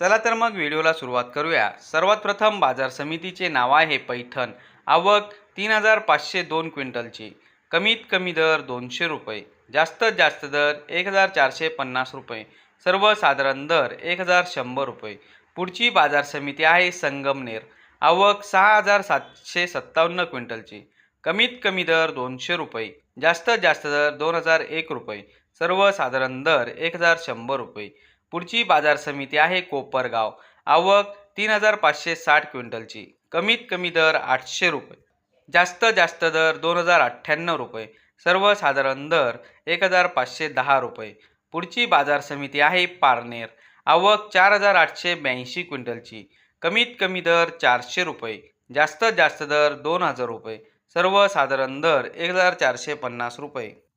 चला तर मग व्हिडिओला सुरुवात करूया. सर्वात प्रथम बाजार समितीचे नाव आहे पैठण. आवक तीन हजार पाचशे दोन क्विंटलची. कमीत कमी दर दोनशे रुपये. जास्तीत जास्त दर एक हजार चारशे पन्नास रुपये. सर्वसाधारण दर एक हजार शंभर रुपये. पुढची बाजार समिती आहे संगमनेर. आवक सहा हजार सातशे सत्तावन्न क्विंटलची. कमीत कमी दर दोनशे रुपये. जास्तीत जास्त दर दोन हजार एक रुपये. सर्वसाधारण दर एक हजार शंभर रुपये. पुढची बाजार समिती आहे कोपरगाव. आवक तीन हजार पाचशे साठ क्विंटलची. कमीत कमी दर आठशे रुपये. जास्त जास्त दर दोन हजार अठ्ठ्याण्णव रुपये. सर्वसाधारण दर एक हजार पाचशे दहा रुपये. पुढची बाजार समिती आहे पारनेर. आवक चार हजार आठशे ब्याऐंशी क्विंटलची. कमीत कमी दर चारशे रुपये. जास्त जास्त दर दोन हजार रुपये. सर्वसाधारण दर एक हजार चारशे पन्नास रुपये.